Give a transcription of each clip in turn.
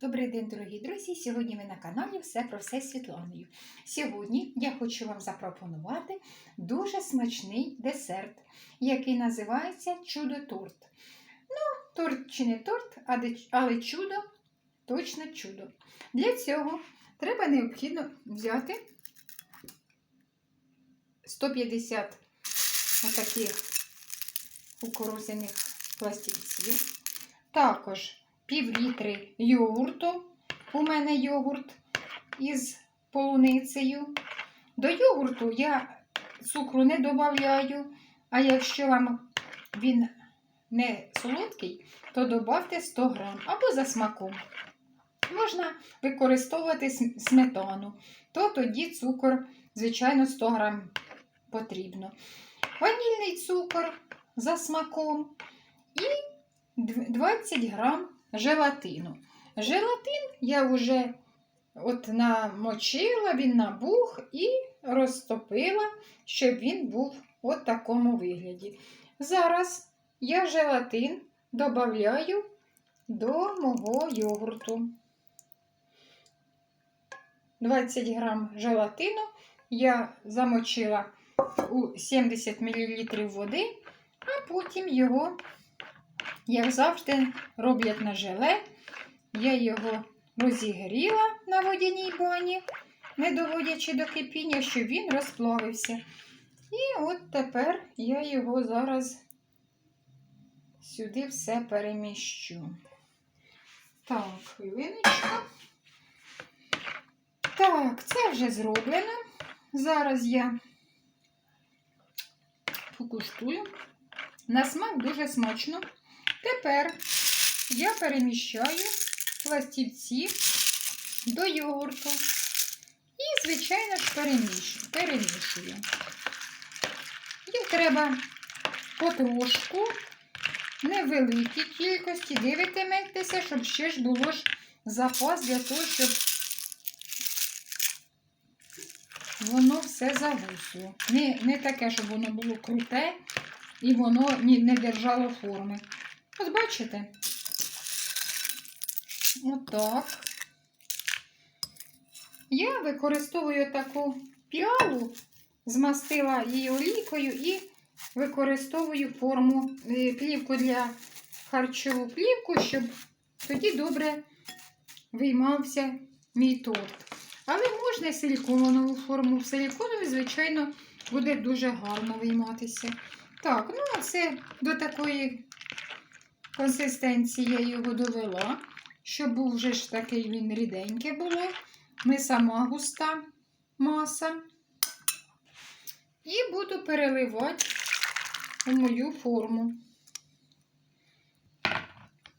Добрий день, дорогі друзі! Сьогодні ви на каналі Все про все з Світланою. Сьогодні я хочу вам запропонувати дуже смачний десерт, який називається чудо-торт. Ну, торт чи не торт, але чудо точно чудо. Для цього треба необхідно взяти 150 отаких кукурузяних пластівців. Також пів літри йогурту. У мене йогурт із полуницею. До йогурту я цукру не додаю, а якщо вам він не солодкий, то додавте 100 грам або за смаком. Можна використовувати сметану, то тоді цукор, звичайно, 100 грам потрібно. Ванільний цукор за смаком і 20 грам желатину. Желатин я вже от намочила, він набух і розтопила, щоб він був от такому вигляді. Зараз я желатин додаю до мого йогурту. 20 грам желатину я замочила у 70 мл води, а потім його як завжди, роблять на желе. Я його розігріла на водяній бані, не доводячи до кипіння, щоб він розплавився. І от тепер я його зараз сюди все переміщу. Так, хвилиночку. Так, це вже зроблено. Зараз я покуштую. На смак дуже смачно. Тепер я переміщаю пластівці до йогурту і, звичайно ж, перемішую. Їх треба потрошку, невеликій кількості, дивитиметеся, щоб ще ж було ж запас для того, щоб воно все загусло. Не, не таке, щоб воно було круте і воно не держало форми. От бачите? Отак. Я використовую таку піалу, змастила її олійкою і використовую форму е, плівку для харчову плівку, щоб тоді добре виймався мій торт. Але можна силіконову форму. Силіконові, звичайно, буде дуже гарно вийматися. Так, ну а це до такої консистенції я його довела, щоб був вже ж такий він ріденький було, не сама густа маса. І буду переливати у мою форму.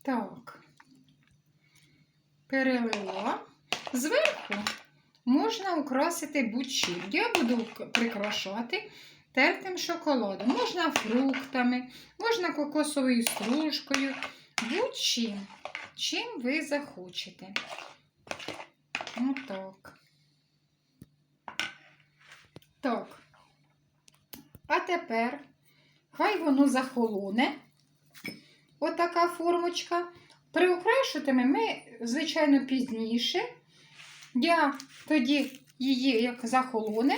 Так, перелила. Зверху можна украсити будь-чим. Я буду прикрашати тертим шоколадом. Можна фруктами, можна кокосовою стружкою, будь-чим, чим ви захочете. Отак. Так. А тепер хай воно захолоне. Отака формочка. Приукрашуватиме ми, звичайно, пізніше. Я тоді її, як захолоне,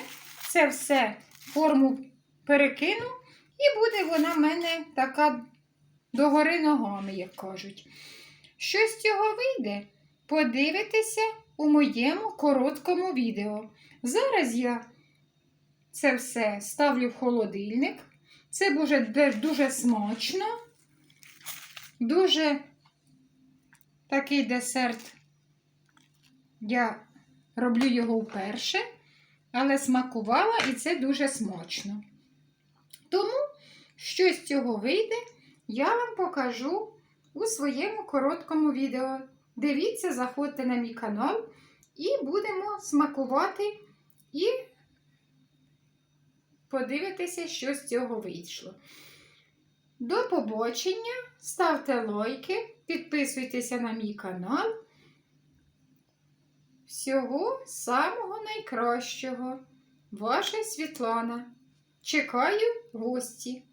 це все форму перекину, і буде вона в мене така догори ногами, як кажуть. Що з цього вийде? Подивитися у моєму короткому відео. Зараз я це все ставлю в холодильник. Це буде дуже смачно, дуже такий десерт. Я роблю його вперше але смакувала і це дуже смачно. Тому, що з цього вийде, я вам покажу у своєму короткому відео. Дивіться, заходьте на мій канал і будемо смакувати і подивитися, що з цього вийшло. До побачення, ставте лайки, підписуйтеся на мій канал. Всього самого найкращого. Ваша Світлана. Чекаю гості.